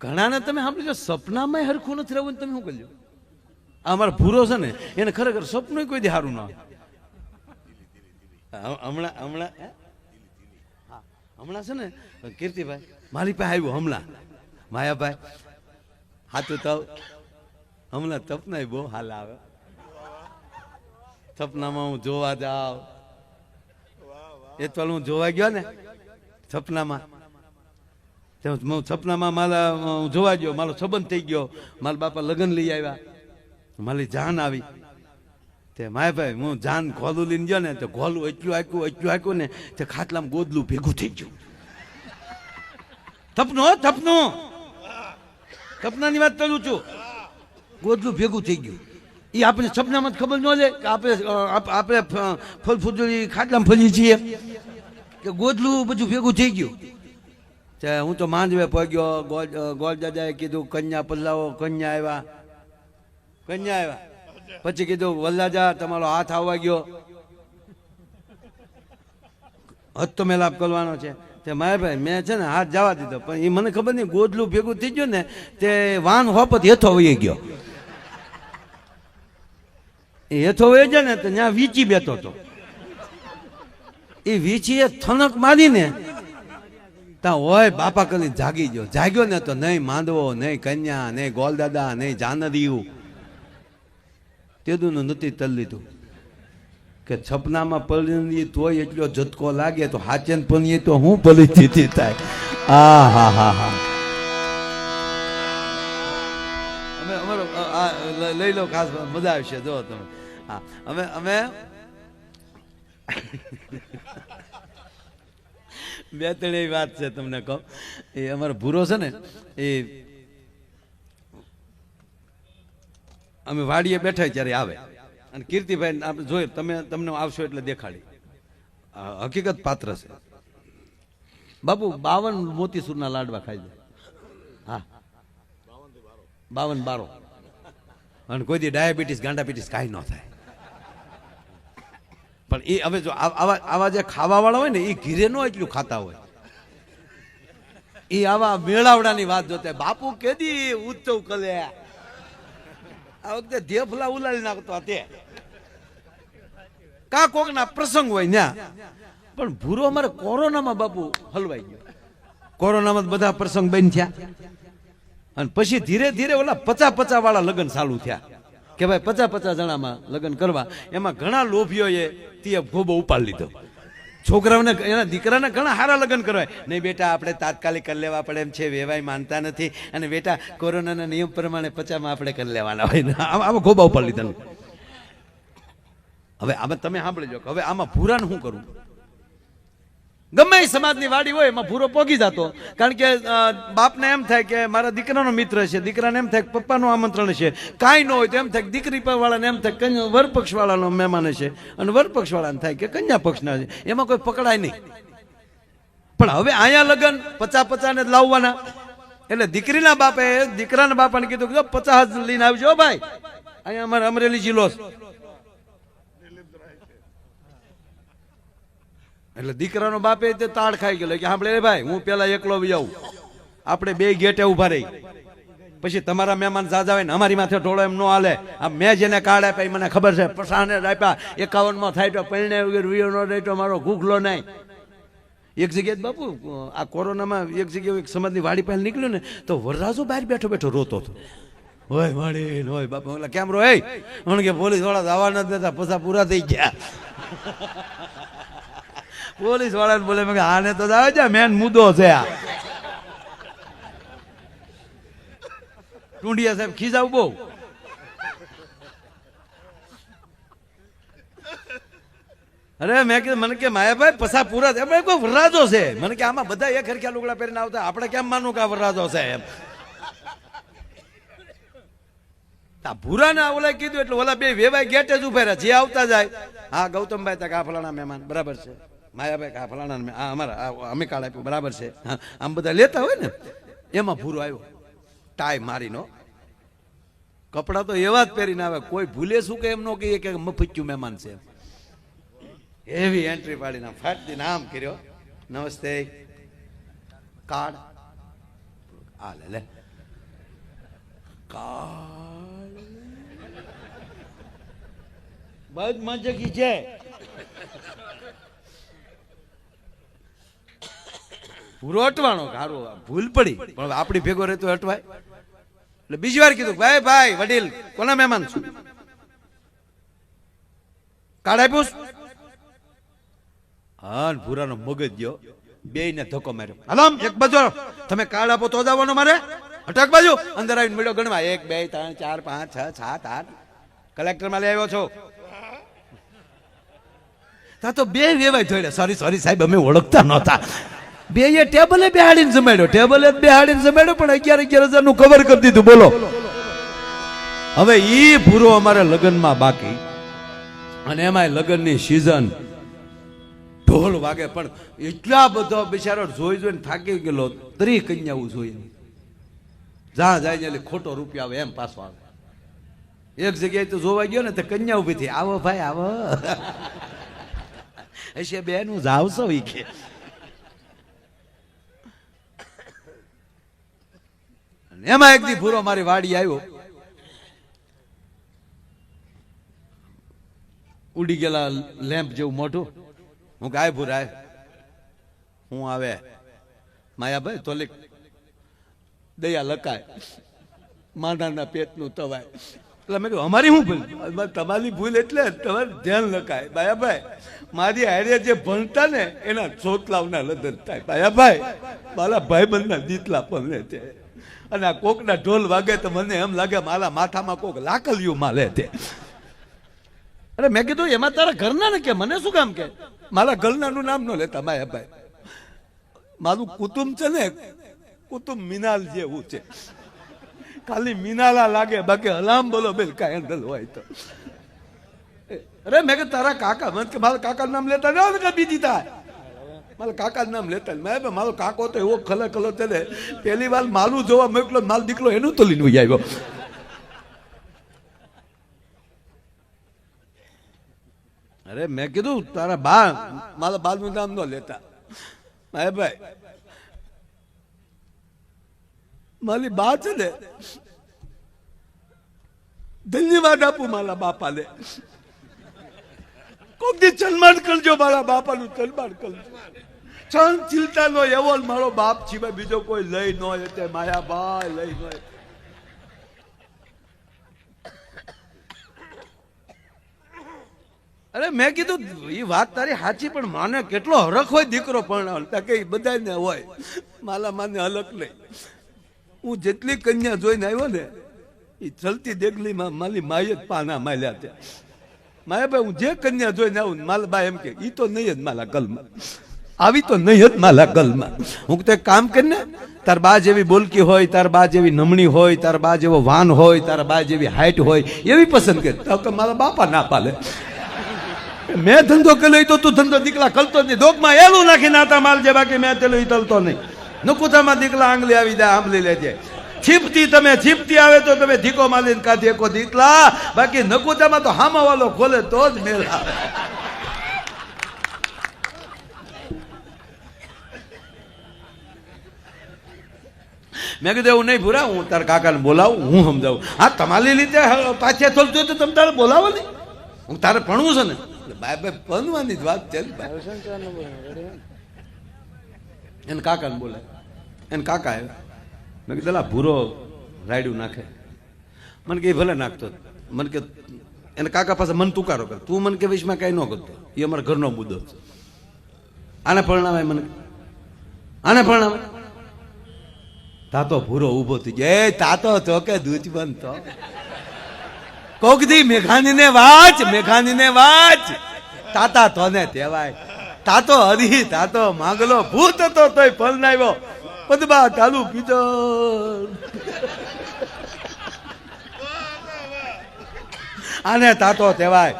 ઘણાને તમે સાંભળ્યું જો સપનામાં હરખું નથી રહેવું તમે શું કરજો? આ અમારો ભૂરો છે ને એને ખરેખર સપનું કોઈ દી સારું ના હમણાં હમણાં હે? હા, હમણાં છે ને કીર્તિભાઈ મારી પાસે આવ્યું હમણાં. માયાભાઈ હાથું તો હમણાં તપના બહુ હાલ આવે. સપનામાં હું જોવા જાઉં. એ તો હું જોવા ગયો ને સપનામાં હું સપનામાં મારા, હું જોવા ગયો, મારો સંબંધ થઈ ગયો. મારા બાપા લગ્ન લઈ આવ્યા. મારી જાન આવી. તે માય ભાઈ, હું જાન ઘોલું લઈને ગયો ને, તો ઘોલું એટલું આક્યું એટલું આક્યું ને, તે ખાટલામાં ગોદલું ભેગું થઈ ગયું. થપનો થપનો સપનાની વાત કરું છું. ગોદલું ભેગું થઈ ગયું. એ આપણે સપનામાં ખબર ન લે કે આપણે આપણે ફ- ફળ ફૂદડી ખાટલામાં ફરીએ છીએ. કે ગોદલું બધું ભેગું થઈ ગયું. હું તો માંડવે પગ્યો ગોલ ગોળ દાદાએ કીધું, કન્યા પલ્લાવો, કન્યા આવ્યા કન્યા આવ્યા પછી કીધું વલ્લાજા તમારો હાથ આવવા ગયો. હદ તો મેલાપ કરવાનો છે. તે માયાભાઈ મેં છે ને હાથ જવા દીધો, પણ એ મને ખબર નહીં, ગોદલું ભેગું થઈ ગયું ને, તે વાન હોપત હેથો વહી ગયો. એ હેથો વહી ગયો ને, તો ત્યાં વીચી બેઠો હતો. એ વીચીએ થનક મારીને ત્યાં હોય, બાપા કરી જાગી ગયો. જાગ્યો ને તો નહીં માંદવો નહીં કન્યા, નહીં ગોલદાદા, નહીં જાનરિયું તેદુનું નથી તલ લીધું. કે છપનામાં પલળી તોય એટલો ઝટકો લાગે તો હાચન પનીએ તો હું પરિસ્થિતિ થાય. આ હા હા હા. અમે, અમારો લઈ લો ખાસ, મજા આવશે, જો તમે. હા, અમે અમે બે ત્રણ એવી વાત છે તમને કહું. એ અમારો ભૂરો છે ને, એ અમે વાડીએ બેઠા ત્યારે આવે. અને કીર્તિભાઈ આપણે જોઈએ, તમે, તમને આવશો એટલે દેખાડી. હકીકત પાત્ર છે. બાપુ બાવન મોતીસૂરના લાડવા ખાઈ જાય હા. બાવન બારો. અને કોઈ દી ડાયાબિટીસ, ગાંડાબિટીસ કાંઈ ન થાય. પણ એ હવે જો આવા આવા જે ખાવાવાળા હોય ને, એ ઘીરે નો એટલું ખાતા હોય. એ આવા મેળાવડાની વાત જોતા. બાપુ કેદી ઉત્સવ કરે? આ વખતે ધેફલા ઉલાડી નાખતો તે. કા કોકના પ્રસંગ હોય ન્યા. પણ ભૂરો અમારે કોરોનામાં બાપુ હલવાઈ ગયો. કોરોનામાં બધા પ્રસંગ બંધ થયા. અને પછી ધીરે ધીરે ઓલા પચા પચા વાળા લગ્ન ચાલુ થયા. કે ભાઈ પચા પચા જણામાં લગ્ન કરવા. એમાં ઘણા લોભીઓએ તે ખૂબ ઉપાડ લીધો. છોકરાઓને એના દીકરાને ઘણા સારા લગ્ન કરવાય નહીં બેટા, આપણે તાત્કાલિક કરી લેવા પડે એમ છે વેવાય માનતા નથી. અને બેટા, કોરોનાના નિયમ પ્રમાણે પચામાં આપણે કરી લેવાના હોય ને. આમાં ગોબા ઉપાડ લીધા. હવે આમાં તમે સાંભળી જો હવે આમાં ભૂરાનું શું કરવું ગમે સમાજની વાડી હોય એમાં ભૂરો પોગી જતો. કારણ કે બાપને એમ થાય કે મારા દીકરાનો મિત્ર છે, દીકરાને એમ થાય પપ્પાનું આમંત્રણ છે. કાંઈ ન હોય તો એમ થાય કે દીકરી વાળાને એમ થાય કન્યા વરપક્ષ મહેમાન છે. અને વરપક્ષવાળાને થાય કે કન્યા પક્ષના છે. એમાં કોઈ પકડાય નહીં. પણ હવે અહીંયા લગ્ન પચા પચાને લાવવાના. એટલે દીકરીના બાપે, દીકરાના બાપાને કીધું કે પચાસ લઈને આવજો ભાઈ. અહીંયા અમારે અમરેલી જિલ્લો એટલે દીકરાનો બાપે તે તાળ ખાઈ ગયો કે સાંભળે ભાઈ, હું પેલા એકલો આવું. આપણે બે ગેટે ઊભા રહી. પછી તમારા મહેમાન જાજા હોય ને, અમારી માથે ઢોળો એમ ન હાલે. આ મેં જેને કાર્ડ આપ્યા મને ખબર છે. પસાને આપ્યા. એકાવનમાં થાય તો પરિણય વગેરે વિયો ન રહે તો મારો ભૂખલો નહીં એક જગ્યાએ બાપુ, આ કોરોનામાં એક જગ્યાએ એક સમાજની વાડી પાસે નીકળ્યો ને, તો વરરાજો બહાર બેઠો બેઠો રોતો હતો. હોય માડી હોય બાપુ. એટલે કેમ રો એ કે પોલીસવાળા જવા જ દેતા પૈસા પૂરા થઈ ગયા. પોલીસ વાળાને બોલે, મેં આને તો આવે છે, મેન મુદ્દો છે આ. ટુંડિયા સાહેબ ખીજાવ બહુ. અરે, મેં કીધું, મને કે માયાભાઈ, પસા પૂરા મેં કોઈ વરરાજો છે. મને કે આમાં બધા એક હરખ્યા લુગડા પહેરીને આવતા. આપણે કેમ માનવું કે આ વરરાજો છે એમ? આ ભૂરાને ઓલા કીધું, એટલે ઓલા બે વેવાય ગેટે જ ઊભા રહ્યા, જે આવતા જાય. હા, ગૌતમભાઈ તક આ ફલાણા મહેમાન, બરાબર છે. માયાભાઈ આ ફલાણા. આ અમારા અમે કાર્ડ આપ્યું, બરાબર છે. આમ બધા લેતા હોય ને, એમાં ભૂરો આવ્યો. ટાઈ મારીનો કપડાં તો એવા જ પહેરીને આવે, કોઈ ભૂલે શું કે એમ ન કહીએ કે મફચ્યું મહેમાન છે એવી એન્ટ્રી પાડીને ફાટતી નામ કર્યો. નમસ્તે. કાર્ડ આ લે લે. કાળ. બસ મજકી છે. પૂરો અટવાનો હારો ભૂલ પડી. પણ આપણી ભેગો રહેતો અટવાય. એટલે બીજી વાર કીધું, ભાઈ ભાઈ, વડીલ, કોના મહેમાન છું? કાર્ડ આપ્યું હા ભૂરાનો મગજ ગયો. બે ને ધક્કો માર્યો. હલામ એક બાજુ તમે કાર્ડ આપો તો જ આવવાનો મારે. અટક બાજુ. અંદર આવીને મેળો ગણવા. એક, બે, ત્રણ, ચાર, પાંચ, છ, સાત, આઠ. કલેક્ટરમાં લઈ આવ્યો છો? તા તો બે વેવાય જોડે સોરી સોરી સાહેબ, અમે ઓળખતા નહોતા. બે એ ટેબલે બેહાડીને જમાડ્યો. ટેબલે બેહાડીને જમાડ્યો, પણ અગિયાર અગિયાર હજારનું કવર કરી દીધું. બોલો. હવે ઈ ભૂરો અમારે લગ્નમાં બાકી. અને એમાંય લગ્નની સિઝન ઢોલ વાગે, પણ એટલા બધો બિચારો જોઈ જોઈને થાકી ગયેલો. તરી કન્યાઓ જોઈએ જ્યાં જાય એટલે ખોટો રૂપિયા આવે, એમ પાછો આવે. એક જગ્યાએ તો જોવા ગયો ને, તો કન્યા ઊભી થઈ. આવો ભાઈ, આવો. હશે બેનું જાવ છો ઈ કે. એમાં એક દી ભૂરો મારી વાડી આવ્યો. ઉડી ગયેલા લેમ્પ જેવું મોઢું. હું ગાય ભૂરાય હું આવે. માયાભાઈ તોલિક દયા લકાય માંડાના પેટનું તવાય. એટલે મેં કહ્યું અમારી શું ભૂલ? તમારી ભૂલ એટલે તમારે ધ્યાન લખાય. બાયાભાઈ મારી હારે જે ભણતા ને, એના ચોટલાવના લગ્ન થાય. બાયાભાઈ મારા ભાઈ બંધના દીતલા પણ લે અને આ કોકના ઢોલ વાગે તો મને એમ લાગે મારા માથામાં કોક લાકલિયું માલે તે. અરે મેં કીધું, એમાં તારા ઘરના ને કે? મને શું કામ કે? મારા ઘરનાનું નામ ન લેતા માયાભાઈ મારું કુટુંબ છે ને, કુટુંબ મિનાલ જેવું છે. ખાલી મિનાલા લાગે, બાકી હલામ બોલો બેલ કાંઈ હેન્ડલ હોય તો. અરે મેં કે તારા કાકા, મને કે મારા કાકા નામ લેતા ન બીજી થાય મારા કાકા નામ લેતા મેં મારો કાકો તો એવો ખલે ખલો છે ને પહેલી વાર માલું જોવા મોકલો માલ દીકલો એનું તો લઈને આવ્યો. અરે મેં કીધું, તારા બા, મારા બાનું નામ ન લેતા. હે ભાઈ, મારી બા છે ને, ધન્યવાદ આપું મારા બાપાને. કોક દી સન્માન કરજો મારા બાપાનું, સન્માન કરજો. ચિંતાનો એવો મારો બાપ સિવાય બીજો કોઈ લઈ ન હોય તે માયાભાઈ લઈ ન હોય. અરે મેં કીધું એ વાત તારી સાચી, પણ માને કેટલો હરખ હોય દીકરો પણ. કે બધાને હોય, માલા માને હલક નહીં. હું જેટલી કન્યા જોઈને આવ્યો ને એ ચલતી દેગલીમાં માલી માય જ પાના માલ્યા છે. માયા ભાઈ, હું જે કન્યા જોઈને આવું મારા બા એમ કે એ તો નહીં જ મારા ગલમાં. આવી તો નહીં જ મારા ગલમાં. હું તો કામ કરીને તાર બા જેવી બોલકી હોય, તાર બા જેવી નમણી હોય, તાર બા જેવો વાન હોય, તાર બા જેવી હાઈટ હોય, એવી પસંદ કરે. તો કે મારા બાપા ના પાલે. મેં ધંધો કર્યો તો તું ધંધો દીકલા કલતો નહીં. દોકમાં એલું નાખી નાતા માલ જે બાકી મેં તેલું તલતો નહીં. નકુતામાં દીકલા આંગલી આવી જાય, આંબલી લેજે. છીપતી તમે, છીપતી આવે તો તમે ધીકો માલીને કાઢી એકો દીકલા. બાકી નકુતામાં તો હામાવાલો ખોલે તો જ મેળ. આવે મેં કીધું એવું નહીં ભૂરા હું તારા કાકાને બોલાવું હું સમજાવું. હા તમારી રીતે પાછા ચાલતું તો તમે તારે બોલાવો ને હું તારે ભણવું છે ને. બાય બાય ભણવાની જ વાત છે એને કાકાને બોલાય. એને કાકા આવ્યો. મેં કીધું "લા, ભૂરો રાયડું નાખે. મને કે "એ ભલે નાખતો. મને કે એને કાકા પાસે મન તુકારો કર. તું મને કે વિશમાં કાંઈ ન કરતો. એ અમારા ઘરનો મુદ્દો આને પરણાવે મને આને પરણાવાય? તાતો ભૂરો ઊભો થઈ જાય તાતો તો કે દુશ્મન તો કોક દી મેઘાની ને વાચ મેઘાની ને વાચ. તાતા તોને તેવાય તાતો હરી, તાતો માંગલો ભૂત તો તોય ફલ નાવ્યો પદબા ચાલુ પીતો આને તાતો તેવાય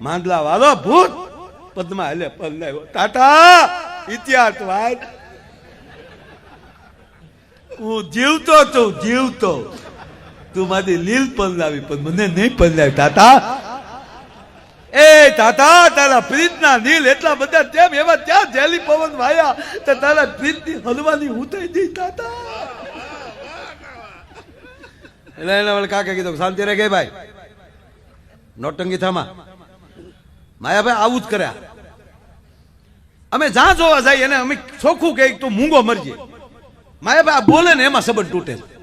માંડલા વાળો ભૂત પદમાં એટલે પલ નાવ્યો તાતા ઇતિહાસ વાત હું જીવતો છું, જીવતો. તું મારી લીલ પલ્લાવી, પણ મને નહીં પલ્લાવી તાતા. એ તાતા, તારા પ્રીતના નીલ એટલા બધા તેમ એવા ત્યાં જેલી પવન વાયા તો તારા પ્રીતની હલવાની ઉતાઈ દી તાતા. એટલે એના વળી કાકે કીધું શાંતિ રે ગઈ ભાઈ. નોટંગી થામા. માયાભાઈ આવું જ કર્યા. અમે જ્યાં જોવા જઈએ એને અમે ચોખ્ખું કહે તું મૂંગો મરજે. માયાભાઈ આ બોલે ને એમાં સંબંધ તૂટે તા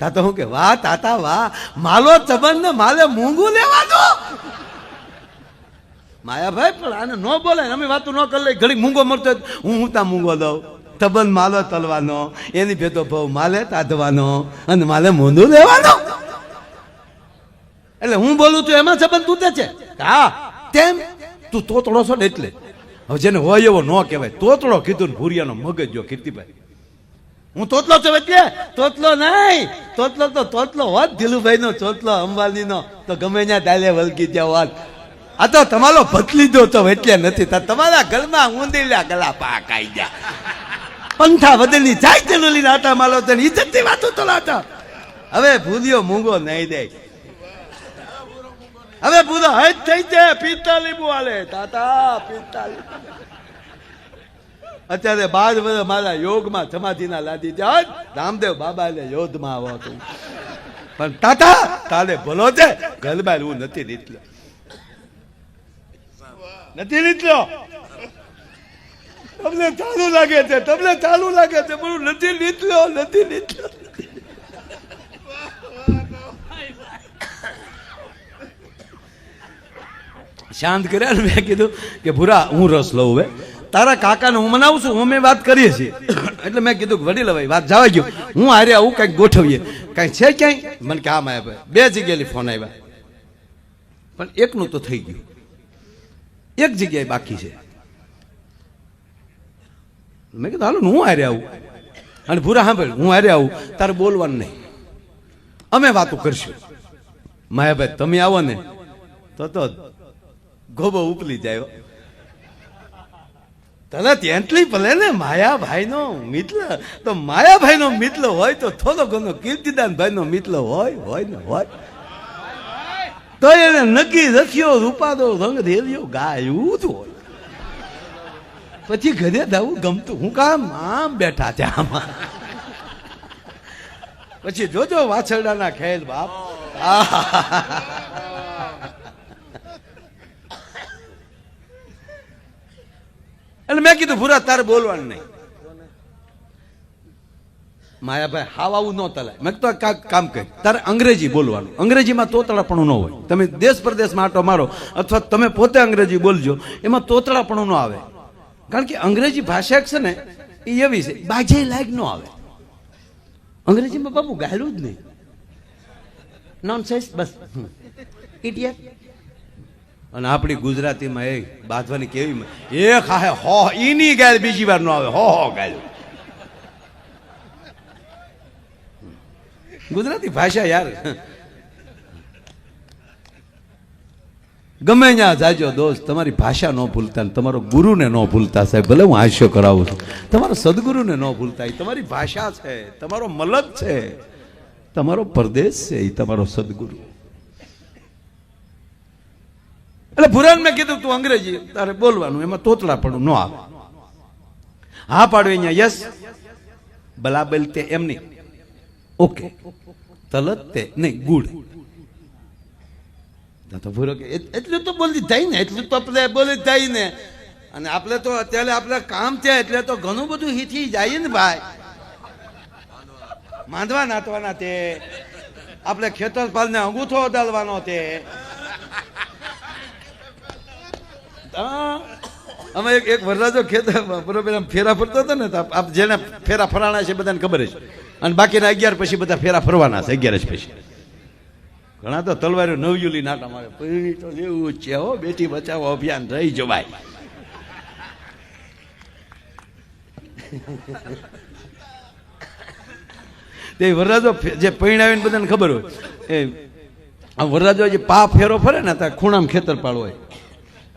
તાતા હું કે, વાહ, તાતા, વાહ, માલો સંબંધ ને માલે મૂંગું લેવાનું માયાભાઈ પણ આને ન બોલે અમે વાતું ન કરી લઈ ઘડી મૂંગો મળતો હું હું તા મૂંગો દઉં? તબંધ માલો તલવાનો, એની ભેદો ભાવ માલે તાધવાનો અને માલે મોંધું લેવાનો. એટલે હું બોલું છું, એમાં સંબંધ તૂટે છે? હા, તેમ. તું તોતડો છો ને એટલે. હવે જેને હોય એવો ન કહેવાય. તોતડો કીધું ભૂરિયાનો મગજ જો કીર્તિભાઈ. હું તોતલો છું એટલે? તોતલો નહીં. તોતલો તો તોતલો હોત ધીલુભાઈ નો તોતલો અંબાની નો તો ગમે ત્યાં ડાલે વલકી જાવ હોત. આ તો તમારો દો તો એટલે નથી. તમારા ઘરમાં ઊંધીલા ગલા પાક આઈ ગયા. પંથા બદલી જાય તેનું લઈને આટા માલો તો ઇજ્જતની વાતો તો લાતા. હવે ભૂલ્યો મૂંગો નહીં દે. હવે ભૂલો હજ થઈ જાય. પિત્તા લીંબુ આલે તાતા પિસ્તાલી અત્યારે બાદ વર્ષ મારા યોગમાં સમાધિના લાદી જાય રામદેવ બાબા એટલે યોધમાં આવો તું. પણ તાતા તાલે ભલો છે. ગલબાઈ હું નથી નીકળ્યો. નથી નીકળ્યો? તમને ચાલુ લાગે છે, તમને ચાલુ લાગે છે, પણ નથી નીકળ્યો નથી નીકળ્યો. શાંત કર્યા ને મેં કીધું કે ભૂરા, હું રસ લઉં હવે. તારા કાકાને હું મનાવું છું અમે વાત કરીએ છીએ. એટલે મેં કીધું વડીલ ભાઈ વાત જવા ગયો હું હારે આવું, કંઈક ગોઠવીએ. કાંઈ છે ક્યાંય? મને કે આમ આવ્યા બે જગ્યાએ ફોન આવ્યા. પણ એકનું તો થઈ ગયું. એક જગ્યાએ બાકી છે. મેં કીધું, હાલો હું હારે આવું. અને ભૂરા સાંભળ હું હારે આવું. તારે બોલવાનું નહીં. અમે વાતો કરશું. માયાભાઈ તમે આવો ને. તો તો ગોબો ઉપલી જાય હો. તેટલી ભલે ને માયાભાઈ નો મિત્ર. તો માયાભાઈ નો મિત્ર હોય તો થોડો ઘણો કીર્તિદાન ભાઈ નો મિત્ર હોય હોય ને હોય. તો એને નક્કી રખ્યો, રૂપાદો રંગ રેલ્યો, ગાયું જ હોય. પછી ઘરે દાવું ગમતું. હું કામ આમ બેઠા છે આમાં. પછી જોજો વાછરડાના ખેલ બાપ. આહાહાહા. એટલે મેં કીધું, ભૂરા, તારે બોલવાનું નહીં. માયાભાઈ, હાવ આવું ન તલાય. મેં તો કામ કરી. તારે અંગ્રેજી બોલવાનું. અંગ્રેજીમાં તોતળાપણું ન હોય. તમે દેશ પ્રદેશમાં આટો મારો, અથવા તમે પોતે અંગ્રેજી બોલજો, એમાં તોતળાપણું ન આવે. કારણ કે અંગ્રેજી ભાષા એક છે ને, એ એવી છે, બાજે લાયક ન આવે. અંગ્રેજીમાં બાબુ ગાયલું જ નહીં. નોન સેન્સ બસ ઇડિયટ અને આપણી ગુજરાતીમાં એ બાંધવાની કેવી એ હાહે હો, ઈની ગાય બીજી વાર ન આવે. હો હો ગાય ગુજરાતી ભાષા યાર. ગમે ત્યાં જાજો દોસ્ત, તમારી ભાષા ન ભૂલતા તમારો ગુરુને ન ભૂલતા સાહેબ. ભલે હું હાસ્ય કરાવું છું. તમારો સદગુરુને ન ભૂલતા. એ તમારી ભાષા છે, તમારો મલક છે, તમારો પરદેશ છે, એ તમારો સદગુરુ. એટલે ભુરાન મેં કીધું તું અંગ્રેજી, તારે બોલવાનું, એમાં તોતલા પણ ન આવે. હા પાડો અહીંયા, યસ. બલાબલ બલતે એમ ઓકે. તલત તે, નહીં, ગુડ. એટલું તો બોલી થાય ને, એટલું તો આપણે બોલી થાય ને. અને આપણે તો અત્યારે આપણે કામ છે, એટલે તો ઘણું બધું હીથી જાય ને ભાઈ. માંડવા નાતવાના તે. આપણે ખેતર પાલને અંગૂઠો અડાડવાનો તે હા. અમે એક એક વરરાજો ખેતર બરોબર આમ ફેરા ફરતો હતો ને આપ- જેને ફેરા ફરાણા છે બધાને ખબર છે અને બાકીના અગિયાર પછી બધા ફેરા ફરવાના છે, અગિયાર જ પછી. ઘણા તો તલવારો નવયુલી નાટા મારે પૈણી તો એવું છે હો, બેટી બચાવો અભિયાન, રહી જવાય. તે વરરાજો જે પૈણાવીને બધાને ખબર હોય, એ વરરાજો જે પા ફેરો ફરે ને, ત્યાં ખૂણામાં ખેતર પાડ હોય.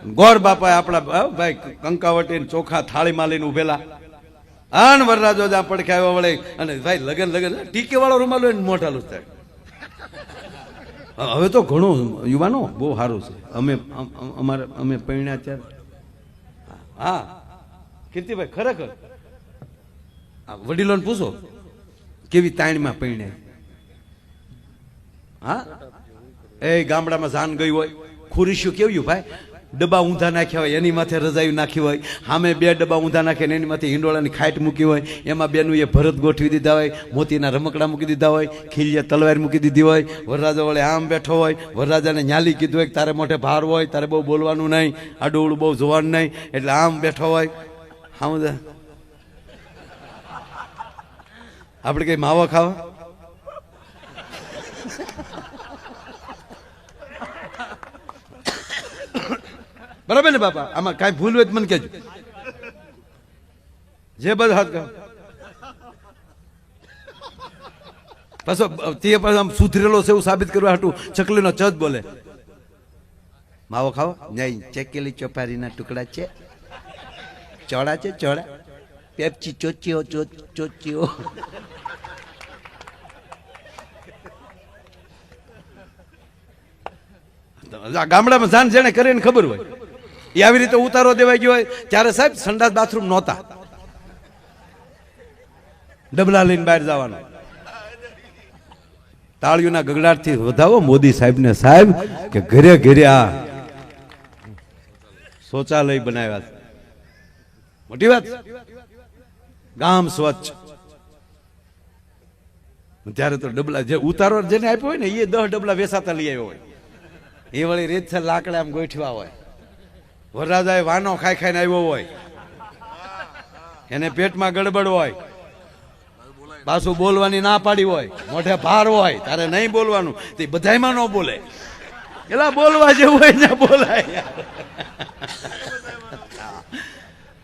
ગોર બાપા આપણા ભાઈ, કંકાવટી ચોખા થાળીમાં લઈને ઉભેલા. આન વરરાજો જ્યાં પડખે આવ્યા વળે, અને ભાઈ, લગન લગન ટીકે વાળો રૂમાલ હોય ને મોઢાલું થાય. હવે તો ઘણું યુવાનો, બહુ સારું છે. અમે, અમ- અમ- અમારે, અમે પૈણ્યા ત્યારે હા. કીર્તિભાઈ, ખરેખર. વડીલોને પૂછો, કેવી તાણીમાં પૈણ્યા હા? એ ગામડામાં જાન ગયું હોય. ખુરીશું કેવું ભાઈ? ડબ્બા ઊંધા નાખ્યા હોય, એની માથે રજાયું નાખી હોય. સામે બે ડબ્બા ઊંધા નાખે ને એની માથે હિંડોળાની ખાટ મૂકી હોય. એમાં બેનું એ ભરત ગોઠવી દીધા હોય, મોતીના રમકડા મૂકી દીધા હોય ખીલીએ તલવાર મૂકી દીધી હોય. વરરાજા વળે આમ બેઠો હોય, વરરાજાને ન્યાલી કીધું હોય કે તારે મોઢે ભાર હોય, તારે બહુ બોલવાનું નહીં આડું બહુ જોવાનું નહીં, એટલે આમ બેઠો હોય. હા આપણે કંઈ માવા ખાવા? બરાબર ને બાપા? આમાં કાંઈ ભૂલ હોય તો મને કહેજો. જે બધા હાથ કહો પાછો, તે પાછો આમ સુધરેલો છે એવું સાબિત કરવા હાટું ચકલીનો ચજ બોલે. માવો ખાવો નહીં, ચકેલી ચોપારીના ટુકડા છે. ચોળા છે, ચોળા. પેપ્ચી ચોચીઓ ચોચીઓ. ગામડામાં જાણ જેને કરીને ખબર હોય. એ આવી રીતે ઉતારો દેવાઈ ગયો હોય, ત્યારે સાહેબ સંડાસ બાથરૂમ નહોતા. ડબલા લઈને બહાર જવાનું. તાળીઓના ગગડાટથી વધાવો, મોદી સાહેબને સાહેબ, કે ઘરે ઘરે આ શૌચાલય બનાવ્યા મોટી વાત. ગામ સ્વચ્છ. ત્યારે તો ડબલા જે ઉતારો જેને આપ્યો હોય ને, એ દસ ડબલા વેસાતા લઈ આવ્યો હોય. એ વળી રીત છે લાકડા આમ ગોઠવા હોય. વરરાજાએ વાનો ખાઈ ખાઈને આવ્યો હોય. એને પેટમાં ગડબડ હોય. પાછું બોલવાની ના પાડી હોય. મોઢે ભાર હોય. તારે નહીં બોલવાનું. તે બધાયમાં ન બોલે. એલા બોલવા જેવું હોય ને બોલાય.